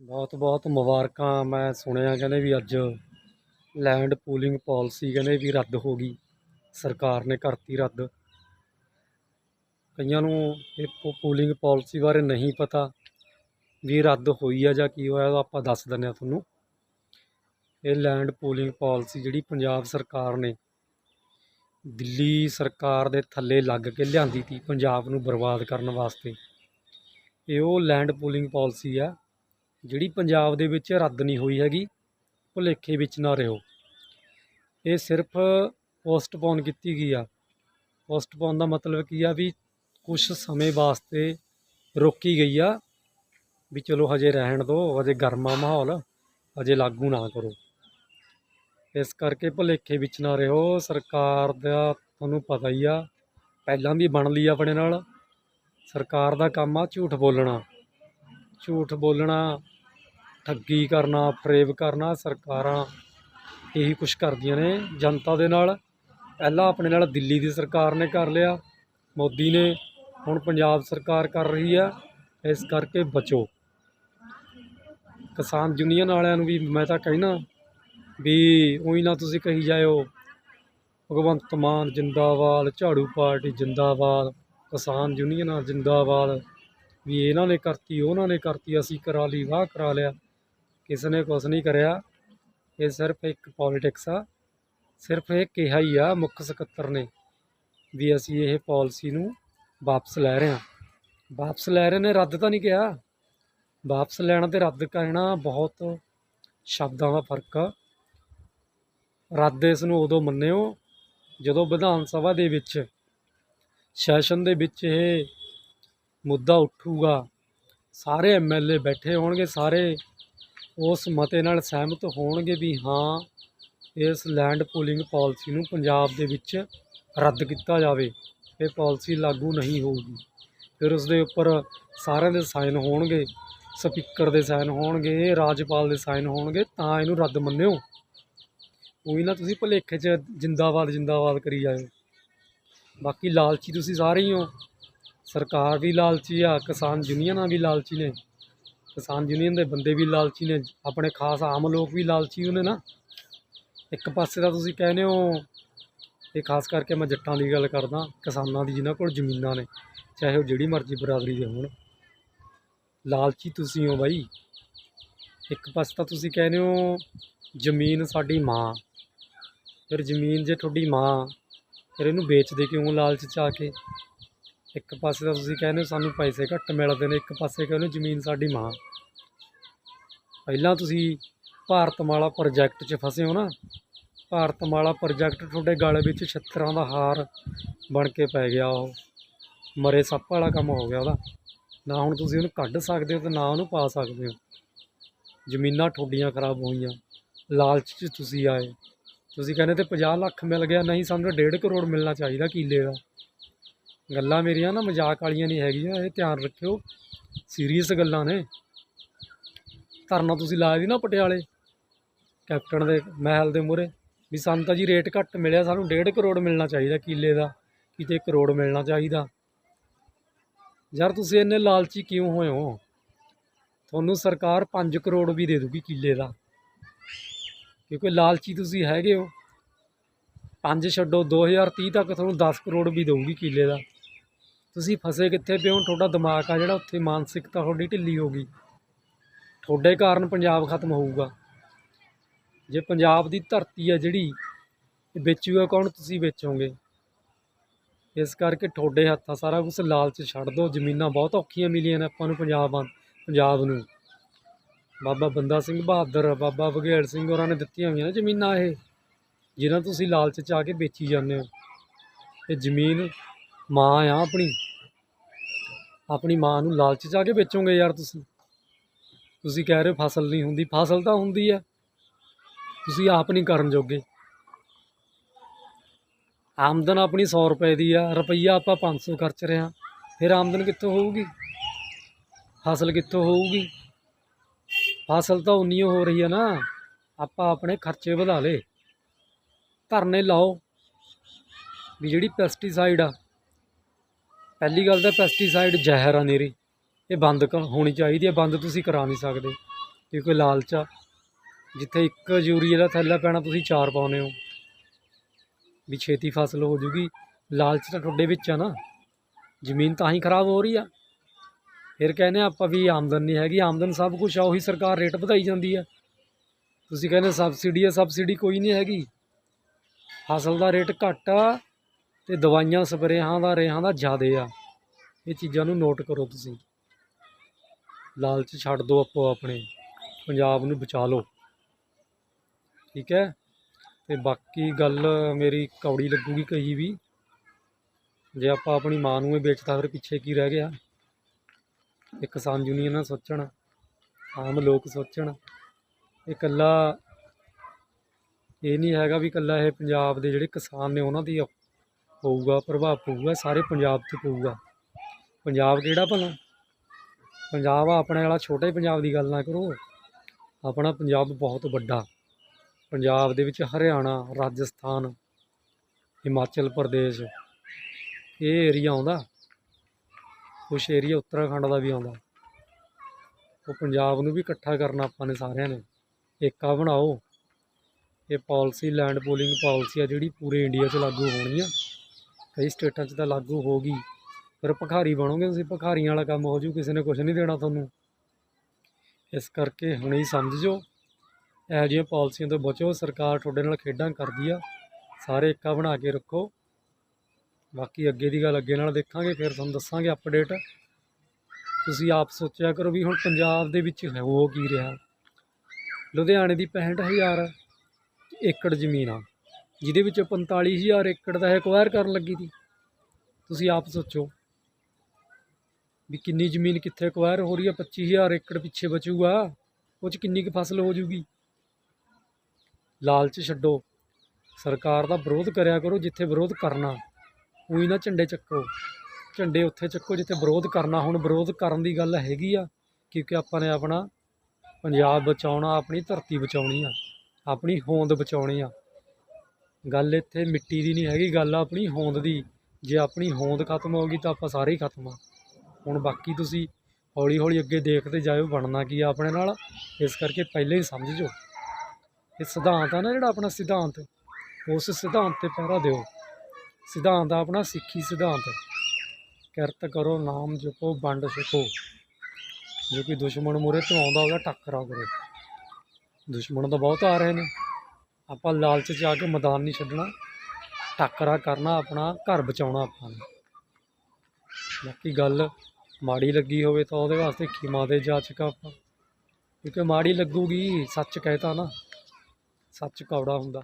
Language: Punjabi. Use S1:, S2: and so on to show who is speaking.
S1: ਬਹੁਤ ਬਹੁਤ ਮੁਬਾਰਕਾਂ ਮੈਂ ਸੁਣਿਆ, ਕਹਿੰਦੇ ਵੀ ਅੱਜ ਲੈਂਡ ਪੂਲਿੰਗ ਪਾਲਿਸੀ ਕਹਿੰਦੇ ਵੀ ਰੱਦ ਹੋ ਗਈ। ਸਰਕਾਰ ਨੇ ਕਰਤੀ ਰੱਦ। ਕਈਆਂ ਨੂੰ ਇਹ ਪੂਲਿੰਗ ਪਾਲਿਸੀ ਬਾਰੇ ਨਹੀਂ ਪਤਾ ਵੀ ਰੱਦ ਹੋਈ ਆ ਜਾਂ ਕੀ ਹੋਇਆ, ਉਹ ਆਪਾਂ ਦੱਸ ਦਿੰਦੇ ਆ ਤੁਹਾਨੂੰ। ਇਹ ਲੈਂਡ ਪੂਲਿੰਗ ਪਾਲਿਸੀ ਜਿਹੜੀ ਪੰਜਾਬ ਸਰਕਾਰ ਨੇ ਦਿੱਲੀ ਸਰਕਾਰ ਦੇ ਥੱਲੇ ਲੱਗ ਕੇ ਲਿਆਂਦੀ ਤੀ, ਪੰਜਾਬ ਨੂੰ ਬਰਬਾਦ ਕਰਨ ਵਾਸਤੇ। ਇਹ ਉਹ ਲੈਂਡ ਪੂਲਿੰਗ ਪਾਲਿਸੀ ਆ ਜਿਹੜੀ ਪੰਜਾਬ ਦੇ ਵਿੱਚ ਰੱਦ ਨਹੀਂ ਹੋਈ ਹੈਗੀ, ਭੁਲੇਖੇ ਵਿੱਚ ਨਾ ਰਹੋ। ਇਹ ਸਿਰਫ ਪੋਸਟਪੋਨ ਕੀਤੀ ਗਈ ਆ। ਪੋਸਟਪੋਨ ਦਾ ਮਤਲਬ ਕੀ ਆ ਵੀ ਕੁਝ ਸਮੇਂ ਵਾਸਤੇ ਰੋਕੀ ਗਈ ਆ ਵੀ ਚਲੋ ਹਜੇ ਰਹਿਣ ਦਿਓ ਹਜੇ ਗਰਮਾ ਮਾਹੌਲ, ਹਜੇ ਲਾਗੂ ਨਾ ਕਰੋ। ਇਸ ਕਰਕੇ ਭੁਲੇਖੇ ਵਿੱਚ ਨਾ ਰਹੋ। ਸਰਕਾਰ ਦਾ ਤੁਹਾਨੂੰ ਪਤਾ ਹੀ ਆ, ਪਹਿਲਾਂ ਵੀ ਬਣ ਲਈ ਆਪਣੇ ਨਾਲ। ਸਰਕਾਰ ਦਾ ਕੰਮ ਆ ਝੂਠ ਬੋਲਣਾ। ਝੂਠ ਬੋਲਣਾ, ਠੱਗੀ ਕਰਨਾ ਫਰੇਬ ਕਰਨਾ ਸਰਕਾਰਾਂ ਇਹੀ ਕੁਛ ਕਰਦੀਆਂ ਨੇ ਜਨਤਾ ਦੇ ਨਾਲ। ਪਹਿਲਾਂ ਆਪਣੇ ਨਾਲ ਦਿੱਲੀ ਦੀ ਸਰਕਾਰ ਨੇ ਕਰ ਲਿਆ, ਮੋਦੀ ਨੇ, ਹੁਣ ਪੰਜਾਬ ਸਰਕਾਰ ਕਰ ਰਹੀ ਆ, ਇਸ ਕਰਕੇ ਬਚੋ। ਕਿਸਾਨ ਯੂਨੀਅਨ ਵਾਲਿਆਂ ਨੂੰ ਵੀ ਮੈਂ ਤਾਂ ਕਹਿਣਾ ਵੀ ਉਹੀ ਨਾ ਤੁਸੀਂ ਕਹੀ ਜਾਇਓ, ਭਗਵੰਤ ਮਾਨ ਜਿੰਦਾਬਾਦ, ਝਾੜੂ ਪਾਰਟੀ ਜਿੰਦਾਬਾਦ, ਕਿਸਾਨ ਯੂਨੀਅਨਾਂ ਜਿੰਦਾਬਾਦ। ਵੀ ਇਹਨਾਂ ਨੇ ਕਰਤੀ, ਉਹਨਾਂ ਨੇ ਕਰਤੀ, ਅਸੀਂ ਕਰਾ ਲਈ, ਵਾਹ ਕਰਾ ਲਿਆ। ਕਿਸੇ ਨੇ ਕੁਛ ਨਹੀਂ ਕਰਿਆ। ਇਹ ਸਿਰਫ ਇੱਕ ਪੋਲਿਟਿਕਸ ਆ। ਸਿਰਫ ਇਹ ਕਿਹਾ ਹੀ ਆ ਮੁੱਖ ਸਕੱਤਰ ਨੇ ਵੀ ਅਸੀਂ ਇਹ ਪਾਲਿਸੀ ਨੂੰ ਵਾਪਸ ਲੈ ਰਹੇ ਹਾਂ। ਵਾਪਸ ਲੈ ਰਹੇ ਨੇ, ਰੱਦ ਤਾਂ ਨਹੀਂ ਕਿਹਾ। ਵਾਪਸ ਲੈਣਾ ਤੇ ਰੱਦ ਕਰਨਾ ਬਹੁਤ ਸ਼ਬਦਾਂ ਦਾ ਫ਼ਰਕ ਆ। ਰੱਦ ਇਸ ਨੂੰ ਉਦੋਂ ਮੰਨਿਓ ਜਦੋਂ ਵਿਧਾਨ ਸਭਾ ਦੇ ਵਿੱਚ, ਸੈਸ਼ਨ ਦੇ ਵਿੱਚ ਇਹ ਮੁੱਦਾ ਉੱਠੂਗਾ। ਸਾਰੇ ਐਮਐਲਏ ਬੈਠੇ ਹੋਣਗੇ, ਸਾਰੇ ਉਸ ਮਤੇ ਨਾਲ ਸਹਿਮਤ ਹੋਣਗੇ ਵੀ ਹਾਂ, ਇਸ ਲੈਂਡ ਪੂਲਿੰਗ ਪਾਲਿਸੀ ਨੂੰ ਪੰਜਾਬ ਦੇ ਵਿੱਚ ਰੱਦ ਕੀਤਾ ਜਾਵੇ। ਇਹ ਪਾਲਿਸੀ ਲਾਗੂ ਨਹੀਂ ਹੋਊਗੀ। ਫਿਰ ਉਸ ਦੇ ਉੱਪਰ ਸਾਰਿਆਂ ਦੇ ਸਾਈਨ ਹੋਣਗੇ, ਸਪੀਕਰ ਦੇ ਸਾਈਨ ਹੋਣਗੇ, ਰਾਜਪਾਲ ਦੇ ਸਾਈਨ ਹੋਣਗੇ, ਤਾਂ ਇਹਨੂੰ ਰੱਦ ਮੰਨਿਓ। ਉਹੀ ਨਾ ਤੁਸੀਂ ਭੁਲੇਖੇ 'ਚ ਜਿੰਦਾਬਾਦ ਜਿੰਦਾਬਾਦ ਕਰੀ ਜਾਇਓ। ਬਾਕੀ ਲਾਲਚੀ ਤੁਸੀਂ ਸਾਰੇ ਹੀ ਹੋ। ਸਰਕਾਰ ਵੀ ਲਾਲਚੀ ਆ, ਕਿਸਾਨ ਯੂਨੀਅਨਾਂ ਵੀ ਲਾਲਚੀ ਨੇ। ਕਿਸਾਨ ਯੂਨੀਅਨ ਦੇ ਬੰਦੇ ਵੀ ਲਾਲਚੀ ਨੇ, ਆਪਣੇ ਖਾਸ ਆਮ ਲੋਕ ਵੀ ਲਾਲਚੀ ਉਹਨੇ ਨਾ। ਇੱਕ ਪਾਸੇ ਤਾਂ ਤੁਸੀਂ ਕਹਿੰਦੇ ਹੋ, ਇਹ ਖਾਸ ਕਰਕੇ ਮੈਂ ਜੱਟਾਂ ਦੀ ਗੱਲ ਕਰਦਾ, ਕਿਸਾਨਾਂ ਦੀ ਜਿਨ੍ਹਾਂ ਕੋਲ ਜ਼ਮੀਨਾਂ ਨੇ, ਚਾਹੇ ਉਹ ਜਿਹੜੀ ਮਰਜ਼ੀ ਬਰਾਦਰੀ ਦੇ ਹੋਣ। ਲਾਲਚੀ ਤੁਸੀਂ ਹੋ ਬਾਈ। ਇੱਕ ਪਾਸੇ ਤਾਂ ਤੁਸੀਂ ਕਹਿੰਦੇ ਹੋ, ਜ਼ਮੀਨ ਸਾਡੀ ਮਾਂ। ਫਿਰ ਜ਼ਮੀਨ ਜੇ ਤੁਹਾਡੀ ਮਾਂ, ਫਿਰ ਇਹਨੂੰ ਵੇਚਦੇ ਕਿਉਂ ਲਾਲਚ ਚ ਆ ਕੇ? ਇੱਕ ਪਾਸੇ ਤਾਂ ਤੁਸੀਂ ਕਹਿੰਦੇ ਹੋ ਸਾਨੂੰ ਪੈਸੇ ਘੱਟ ਮਿਲਦੇ ਨੇ, ਇੱਕ ਪਾਸੇ ਕਹਿੰਦੇ ਹੋ ਜ਼ਮੀਨ ਸਾਡੀ ਮਾਂ ਪਹਿਲਾਂ ਤੁਸੀਂ ਭਾਰਤਮਾਲਾ ਪ੍ਰੋਜੈਕਟ 'ਚ ਫਸੇ ਹੋ ਨਾ ਭਾਰਤਮਾਲਾ ਪ੍ਰੋਜੈਕਟ ਤੁਹਾਡੇ ਗਲ ਵਿੱਚ ਛੱਤਰਾਂ ਦਾ ਹਾਰ ਬਣ ਕੇ ਪੈ ਗਿਆ ਉਹ। ਮਰੇ ਸੱਪ ਵਾਲਾ ਕੰਮ ਹੋ ਗਿਆ ਉਹਦਾ। ਨਾ ਹੁਣ ਤੁਸੀਂ ਉਹਨੂੰ ਕੱਢ ਸਕਦੇ ਹੋ ਤੇ ਨਾ ਉਹਨੂੰ ਪਾ ਸਕਦੇ ਹੋ। ਜ਼ਮੀਨਾਂ ਠੋਡੀਆਂ ਖਰਾਬ ਹੋਈਆਂ। ਲਾਲਚ 'ਚ ਤੁਸੀਂ ਆਏ। ਤੁਸੀਂ ਕਹਿੰਦੇ ਤੇ 50 ਲੱਖ ਮਿਲ ਗਿਆ, ਨਹੀਂ ਸਾਨੂੰ 1.5 ਕਰੋੜ ਮਿਲਣਾ ਚਾਹੀਦਾ ਕਿੱਲੇ ਦਾ। ਗੱਲਾਂ ਮੇਰੀਆਂ ਨਾ ਮਜ਼ਾਕ ਵਾਲੀਆਂ ਨਹੀਂ ਹੈਗੀਆਂ, ਇਹ ਧਿਆਨ ਰੱਖਿਓ। ਸੀਰੀਅਸ ਗੱਲਾਂ ਨੇ। ਧਰਨਾ ਤੁਸੀਂ ਲਾਇਆ ਸੀ ਨਾ ਪਟਿਆਲੇ, ਕੈਪਟਨ ਦੇ ਮਹਿਲ ਦੇ ਮੂਹਰੇ, ਵੀ ਸਾਨੂੰ ਤਾਂ ਜੀ ਰੇਟ ਘੱਟ ਮਿਲਿਆ, ਸਾਨੂੰ 1.5 ਕਰੋੜ ਮਿਲਣਾ ਚਾਹੀਦਾ ਕਿੱਲੇ ਦਾ, ਕਿਤੇ ਕਰੋੜ ਮਿਲਣਾ ਚਾਹੀਦਾ। ਯਾਰ ਤੁਸੀਂ ਇੰਨੇ ਲਾਲਚੀ ਕਿਉਂ ਹੋਏ ਹੋ? ਤੁਹਾਨੂੰ ਸਰਕਾਰ 5 ਕਰੋੜ ਵੀ ਦੇ ਦੂਗੀ ਕਿੱਲੇ ਦਾ। ਕਿਉਂਕਿ ਲਾਲਚੀ ਤੁਸੀਂ ਹੈਗੇ ਹੋ। ਪੰਜ ਛੱਡੋ 2030 ਤੱਕ ਤੁਹਾਨੂੰ 10 ਕਰੋੜ ਵੀ ਦੇਊਗੀ ਕਿੱਲੇ ਦਾ। ਤੁਸੀਂ ਫਸੇ ਕਿੱਥੇ ਪਏ ਹੋ? ਤੁਹਾਡਾ ਦਿਮਾਗ ਆ ਜਿਹੜਾ ਉੱਥੇ ਮਾਨਸਿਕਤਾ ਤੁਹਾਡੀ ਢਿੱਲੀ ਹੋ ਗਈ। ਤੁਹਾਡੇ ਕਾਰਨ ਪੰਜਾਬ ਖਤਮ ਹੋਊਗਾ। ਜੇ ਪੰਜਾਬ ਦੀ ਧਰਤੀ ਆ ਜਿਹੜੀ ਵੇਚੂਗਾ ਕੌਣ ਤੁਸੀਂ ਵੇਚੋਗੇ? ਇਸ ਕਰਕੇ ਤੁਹਾਡੇ ਹੱਥਾਂ ਸਾਰਾ ਕੁਝ ਲਾਲਚ ਛੱਡ ਦਿਓ। ਜ਼ਮੀਨਾਂ ਬਹੁਤ ਔਖੀਆਂ ਮਿਲੀਆਂ ਨੇ ਆਪਾਂ ਨੂੰ ਪੰਜਾਬ ਪੰਜਾਬ ਨੂੰ। ਬਾਬਾ ਬੰਦਾ ਸਿੰਘ ਬਹਾਦਰ, ਬਾਬਾ ਬਘੇਲ ਸਿੰਘ ਹੋਰਾਂ ਨੇ ਦਿੱਤੀਆਂ ਹੋਈਆਂ ਨੇ ਜ਼ਮੀਨਾਂ ਇਹ ਜਿਹਨਾਂ ਤੁਸੀਂ ਲਾਲਚ ਚ ਆ ਕੇ ਵੇਚੀ ਜਾਂਦੇ ਹੋ। ਇਹ ਜ਼ਮੀਨ ਮਾਂ ਆ ਆਪਣੀ। ਆਪਣੀ ਮਾਂ ਨੂੰ ਲਾਲਚ ਜਾ ਕੇ ਵੇਚੋਗੇ ਯਾਰ ਤੁਸੀਂ। ਤੁਸੀਂ ਕਹਿ ਰਹੇ ਹੋ ਫਸਲ ਨਹੀਂ ਹੁੰਦੀ। ਫਸਲ ਤਾਂ ਹੁੰਦੀ ਹੈ ਤੁਸੀਂ ਆਪ ਨਹੀਂ ਕਰਨ ਜੋਗੇ। ਆਮਦਨ ਆਪਣੀ 100 ਰੁਪਏ ਦੀ ਆ। ਰੁਪਈਆ ਆਪਾਂ 500 ਖਰਚ ਰਹੇ ਹਾਂ। ਫਿਰ ਆਮਦਨ ਕਿੱਥੋਂ ਹੋਊਗੀ? ਫਸਲ ਕਿੱਥੋਂ ਹੋਊਗੀ? ਫਸਲ ਤਾਂ ਉਨੀ ਹੋ ਰਹੀ ਹੈ ਨਾ। ਆਪਾਂ ਆਪਣੇ ਖਰਚੇ ਵਧਾ ਲਏ। ਧਰਨੇ ਲਾਓ। ਵੀ ਜਿਹੜੀ ਪੈਸਟੀਸਾਈਡ ਆ ਪਹਿਲੀ ਗੱਲ ਤਾਂ ਪੈਸਟੀਸਾਈਡ ਜ਼ਹਿਰ ਆ ਨੇਰੀ। ਇਹ ਬੰਦ ਕ- ਹੋਣੀ ਚਾਹੀਦੀ ਹੈ ਬੰਦ ਤੁਸੀਂ ਕਰਾ ਨਹੀਂ ਸਕਦੇ। ਇਹ ਕੋਈ ਲਾਲਚ ਆ, ਜਿੱਥੇ ਇੱਕ ਯੂਰੀਏ ਦਾ ਥੈਲਾ ਪੈਣਾ, ਤੁਸੀਂ ਚਾਰ ਪਾਉਂਦੇ ਹੋ। ਵੀ ਛੇਤੀ ਫਸਲ ਹੋ ਜੂਗੀ। ਲਾਲਚ ਤਾਂ ਤੁਹਾਡੇ ਵਿੱਚ ਆ ਨਾ। ਜ਼ਮੀਨ ਤਾਂ ਹੀ ਖਰਾਬ ਹੋ ਰਹੀ ਆ। ਫਿਰ ਕਹਿੰਦੇ ਆ, ਆਪਾਂ ਵੀ ਆਮਦਨ ਨਹੀਂ ਹੈਗੀ। ਆਮਦਨ ਸਭ ਕੁਝ ਆ, ਉਹੀ ਸਰਕਾਰ ਰੇਟ ਵਧਾਈ ਜਾਂਦੀ ਆ। ਤੁਸੀਂ ਕਹਿੰਦੇ ਸਬਸਿਡੀ ਆ ਸਬਸਿਡੀ ਕੋਈ ਨਹੀਂ ਹੈਗੀ। ਫਸਲ ਦਾ ਰੇਟ ਘੱਟ ਆ। ਤੇ ਦਵਾਈਆਂ, ਸਪਰੇਹਾਂ ਦਾ, ਰੇਹਾਂ ਦਾ ਜ਼ਿਆਦੇ ਆ। ਇਹ ਚੀਜ਼ਾਂ ਨੂੰ ਨੋਟ ਕਰੋ ਤੁਸੀਂ। ਲਾਲਚ ਛੱਡ ਦਿਓ ਆਪੋ ਆਪਣੇ। ਪੰਜਾਬ ਨੂੰ ਬਚਾ ਲਓ। ਠੀਕ ਹੈ? ਤੇ ਬਾਕੀ ਗੱਲ ਮੇਰੀ ਕੌੜੀ ਲੱਗੂਗੀ ਕਹੀ ਵੀ। ਜੇ ਆਪਾਂ ਆਪਣੀ ਮਾਂ ਨੂੰ ਹੀ ਵੇਚਤਾ, ਫਿਰ ਪਿੱਛੇ ਕੀ ਰਹਿ ਗਿਆ? ਇਹ ਕਿਸਾਨ ਯੂਨੀਅਨਾਂ ਸੋਚਣ, ਆਮ ਲੋਕ ਸੋਚਣ। ਇਹ ਇਕੱਲਾ ਇਹ ਨਹੀਂ ਹੈਗਾ ਵੀ ਇਕੱਲਾ ਇਹ ਪੰਜਾਬ ਦੇ ਜਿਹੜੇ ਕਿਸਾਨ ਨੇ ਉਹਨਾਂ ਦੀ ਪਊਗਾ, ਪ੍ਰਭਾਵ ਪਊਗਾ, ਸਾਰੇ ਪੰਜਾਬ 'ਤੇ ਪਊਗਾ। ਪੰਜਾਬ ਕਿਹੜਾ ਭਲਾ? ਪੰਜਾਬ ਆ ਆਪਣੇ ਵਾਲਾ ਛੋਟੇ ਪੰਜਾਬ ਦੀ ਗੱਲ ਨਾ ਕਰੋ। ਆਪਣਾ ਪੰਜਾਬ ਬਹੁਤ ਵੱਡਾ। ਪੰਜਾਬ ਦੇ ਵਿੱਚ ਹਰਿਆਣਾ, ਰਾਜਸਥਾਨ, ਹਿਮਾਚਲ ਪ੍ਰਦੇਸ਼, ਇਹ ਏਰੀਆ ਆਉਂਦਾ। ਕੁਛ ਏਰੀਆ ਉੱਤਰਾਖੰਡ ਦਾ ਵੀ ਆਉਂਦਾ। ਉਹ ਪੰਜਾਬ ਨੂੰ ਵੀ ਇਕੱਠਾ ਕਰਨਾ ਆਪਾਂ ਨੇ ਸਾਰਿਆਂ ਨੇ। ਏਕਾ ਬਣਾਓ। ਇਹ ਪਾਲਿਸੀ ਲੈਂਡ ਪੂਲਿੰਗ ਪਾਲਿਸੀ ਆ ਜਿਹੜੀ ਪੂਰੇ ਇੰਡੀਆ 'ਚ ਲਾਗੂ ਹੋਣੀ ਆ। ਕਈ ਸਟੇਟਾਂ 'ਚ ਤਾਂ ਲਾਗੂ ਹੋ ਗਈ ਫਿਰ ਭਿਖਾਰੀ ਬਣੋਗੇ ਤੁਸੀਂ? ਭਿਖਾਰੀਆਂ ਵਾਲਾ ਕੰਮ ਹੋ ਜੂ, ਕਿਸੇ ਨੇ ਕੁਝ ਨਹੀਂ ਦੇਣਾ ਤੁਹਾਨੂੰ। ਇਸ ਕਰਕੇ ਹੁਣੇ ਹੀ ਸਮਝ ਜੋ ਇਹੋ ਜਿਹੀਆਂ ਪਾਲਿਸੀਆਂ ਤੋਂ ਬਚੋ, ਸਰਕਾਰ ਤੁਹਾਡੇ ਨਾਲ ਖੇਡਾਂ ਕਰਦੀ ਆ, ਸਾਰੇ ਏਕਾ ਬਣਾ ਕੇ ਰੱਖੋ। ਬਾਕੀ ਅੱਗੇ ਦੀ ਗੱਲ ਅੱਗੇ ਨਾਲ ਦੇਖਾਂਗੇ, ਫਿਰ ਤੁਹਾਨੂੰ ਦੱਸਾਂਗੇ ਅਪਡੇਟ ਤੁਸੀਂ ਆਪ ਸੋਚਿਆ ਕਰੋ ਵੀ ਹੁਣ ਪੰਜਾਬ ਦੇ ਵਿੱਚ ਹੋ ਕੀ ਰਿਹਾ। ਲੁਧਿਆਣੇ ਦੀ 65000 ਏਕੜ ਜ਼ਮੀਨ ਆ। ਜਿਹਦੇ ਵਿੱਚ 45000 ਏਕੜ ਦਾ ਐਕਵਾਇਰ ਕਰਨ ਲੱਗੀ ਸੀ। ਤੁਸੀਂ ਆਪ ਸੋਚੋ ਵੀ ਕਿੰਨੀ ਜ਼ਮੀਨ ਕਿੱਥੇ ਐਕਵਾਇਰ ਹੋ ਰਹੀ ਆ 25000 ਏਕੜ ਪਿੱਛੇ ਬਚੂਗਾ, ਉਹ 'ਚ ਕਿੰਨੀ ਕੁ ਫਸਲ ਹੋ ਜੂਗੀ। ਲਾਲਚ ਛੱਡੋ, ਸਰਕਾਰ ਦਾ ਵਿਰੋਧ ਕਰਿਆ ਕਰੋ ਜਿੱਥੇ ਵਿਰੋਧ ਕਰਨਾ, ਉਹੀ ਨਾ ਝੰਡੇ ਚੱਕੋ। ਝੰਡੇ ਉੱਥੇ ਚੱਕੋ ਜਿੱਥੇ ਵਿਰੋਧ ਕਰਨਾ, ਹੁਣ ਵਿਰੋਧ ਕਰਨ ਦੀ ਗੱਲ ਹੈਗੀ ਆ, ਕਿਉਂਕਿ ਆਪਾਂ ਨੇ ਆਪਣਾ ਪੰਜਾਬ ਬਚਾਉਣਾ, ਆਪਣੀ ਧਰਤੀ ਬਚਾਉਣੀ ਆ, ਆਪਣੀ ਹੋਂਦ ਬਚਾਉਣੀ ਆ। ਗੱਲ ਇੱਥੇ ਮਿੱਟੀ ਦੀ ਨਹੀਂ ਹੈਗੀ, ਗੱਲ ਆਪਣੀ ਹੋਂਦ ਦੀ। ਜੇ ਆਪਣੀ ਹੋਂਦ ਖਤਮ ਹੋ ਗਈ ਤਾਂ ਆਪਾਂ ਸਾਰੇ ਹੀ ਖਤਮ ਆ। ਹੁਣ ਬਾਕੀ ਤੁਸੀਂ ਹੌਲੀ ਹੌਲੀ ਅੱਗੇ ਦੇਖਦੇ ਜਾਇਓ ਬਣਨਾ ਕੀ ਆ ਆਪਣੇ ਨਾਲ। ਇਸ ਕਰਕੇ ਪਹਿਲੇ ਹੀ ਸਮਝ ਜਾਓ। ਇਹ ਸਿਧਾਂਤ ਆ ਨਾ ਜਿਹੜਾ ਆਪਣਾ ਸਿਧਾਂਤ, ਉਸ ਸਿਧਾਂਤ ਤੇ ਪਹਿਰਾ ਦਿਓ। ਸਿਧਾਂਤ ਆ ਆਪਣਾ ਸਿੱਖੀ ਸਿਧਾਂਤ। ਕਿਰਤ ਕਰੋ, ਨਾਮ ਜਪੋ, ਵੰਡ ਛਕੋ। ਜੋ ਕਿ ਦੁਸ਼ਮਣ ਮੂਹਰੇ ਤੋਂ ਆਉਂਦਾ ਉਹਦਾ ਟੱਕਰਾ ਕਰੋ। ਦੁਸ਼ਮਣ ਤਾਂ ਬਹੁਤ ਆ ਰਹੇ ਨੇ। ਆਪਾਂ ਲਾਲਚ 'ਚ ਆ ਕੇ ਮੈਦਾਨ ਨਹੀਂ ਛੱਡਣਾ, ਟੱਕਰਾ ਕਰਨਾ ਆਪਣਾ, ਘਰ ਬਚਾਉਣਾ ਆਪਾਂ ਨੇ। ਬਾਕੀ ਗੱਲ ਮਾੜੀ ਲੱਗੀ ਹੋਵੇ ਤਾਂ ਉਹਦੇ ਵਾਸਤੇ ਖਿਮਾ ਦੇ ਜਾਚਕ ਆਪਾਂ। ਕਿਉਂਕਿ ਮਾੜੀ ਲੱਗੂਗੀ, ਸੱਚ ਕਹਿਤਾ ਨਾ, ਸੱਚ ਕੌੜਾ ਹੁੰਦਾ।